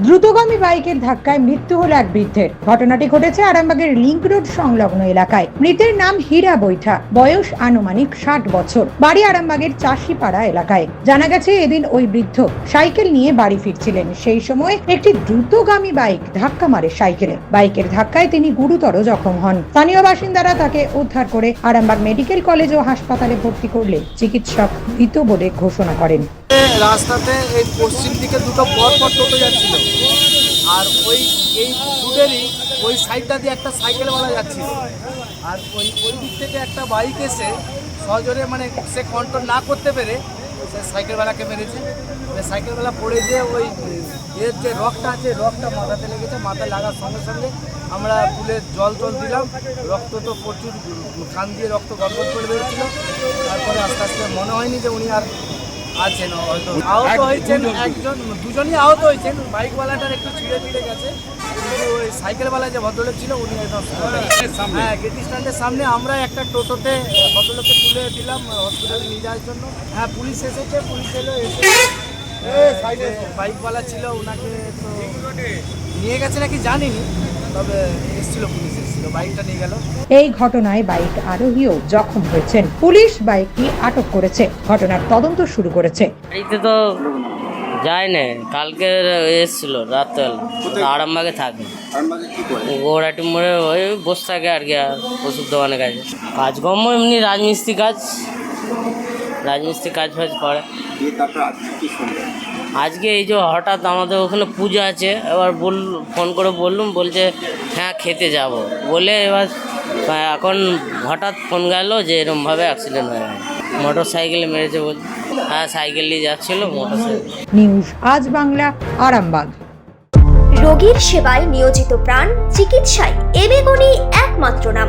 দ্রুতগামী বাইকের ধাক্কায় মৃত্যু হলো এক বৃদ্ধের। ঘটনাটি ঘটেছে আরামবাগের লিংক রোড সংলগ্ন এলাকায়। মৃতের নাম হীরা বৈঠা। বয়স আনুমানিক ষাট বছর। বাড়ি আরামবাগের চাষিপাড়া এলাকায়। জানা গেছে এদিন ওই বৃদ্ধ সাইকেল নিয়ে বাড়ি ফিরছিলেন। সেই সময় একটি দ্রুতগামী বাইক ধাক্কা মারে সাইকেলে। বাইকের ধাক্কায় তিনি গুরুতর জখম হন। স্থানীয় বাসিন্দারা তাকে উদ্ধার করে আরামবাগ মেডিকেল কলেজ ও হাসপাতালে ভর্তি করলে চিকিৎসক মৃত বলে ঘোষণা করেন। রাস্তাতে এই পশ্চিম দিকে দুটো পর পর টোটো যাচ্ছিল। আর ওই, এই দুটেরই ওই সাইডটা দিয়ে একটা সাইকেলওয়ালা যাচ্ছিল। আর ওই ওই দিক থেকে একটা বাইক এসে সজোরে মানে সে কন্ট্রোল না করতে পেরে সে সাইকেলওয়ালাকে মেরেছে। সাইকেলওয়ালা পড়ে যে ওই, এর যে রকটা আছে, রকটা মাথাতে লেগেছে। মাথায় লাগার সঙ্গে সঙ্গে আমরা তুলে জল জল দিলাম। রক্ত তো প্রচুর খান দিয়ে রক্ত গড়গড় করে বেরোচ্ছিল। তারপরে আস্তে আস্তে মনে হয়নি যে উনি আর আছেন হয়তো। আহত হয়েছেন একজন দুজনই আহত হয়েছেন। বাইকওয়ালাটার একটু ছিঁড়ে ছিঁড়ে গেছে। ওই সাইকেলওয়ালা যে ভদ্রলোক ছিল উনি হ্যাঁ গেটি স্ট্যান্ডের সামনে আমরা একটা টোটোতে ভদ্রলোককে তুলে দিলাম হসপিটালে নিয়ে যাওয়ার জন্য। হ্যাঁ পুলিশ এসেছে পুলিশ এলো এসে বাইকওয়ালা ছিল ওনাকে তো নিয়ে গেছে নাকি জানিনি। তবে এসেছিল পুলিশ এসেছিল। বাইকটা নিয়ে গেল। এই ঘটনায় বাইক আরোহীও জখম হয়েছেন। পুলিশ বাইকটি আটক করেছে। ঘটনার তদন্ত শুরু করেছে। বাড়িতে তো যায় না কালকে এসেছিল রাত্রেবেলা। আরামবাগে থাকে। গোড়াটি মোড়ে ওই বসে থাকে আর কি আর ওষুধ দোকানের কাছে কাজকর্ম এমনি রাজমিস্ত্রি কাজ। রাজমিস্ত্রি কাজ ফাজ করে। তারপর আজকে কি শুনলেন? আজকে এই যে হঠাৎ আমাদের ওখানে পুজো আছে এবার বল ফোন করে বললুম বলছে হ্যাঁ খেতে যাব। বলে এবার এখন হঠাৎ ফোন গেল যে এরমভাবে অ্যাক্সিডেন্ট হয়ে গেছে মোটর সাইকেলে মেরেছে বলছে হ্যাঁ সাইকেল নিয়ে যাচ্ছিল মোটর সাইকেল। নিউজ আজ বাংলা আরামবাগ। রোগীর সেবায় নিয়োজিত প্রাণ চিকিৎসায় এবেগুনি একমাত্র নাম।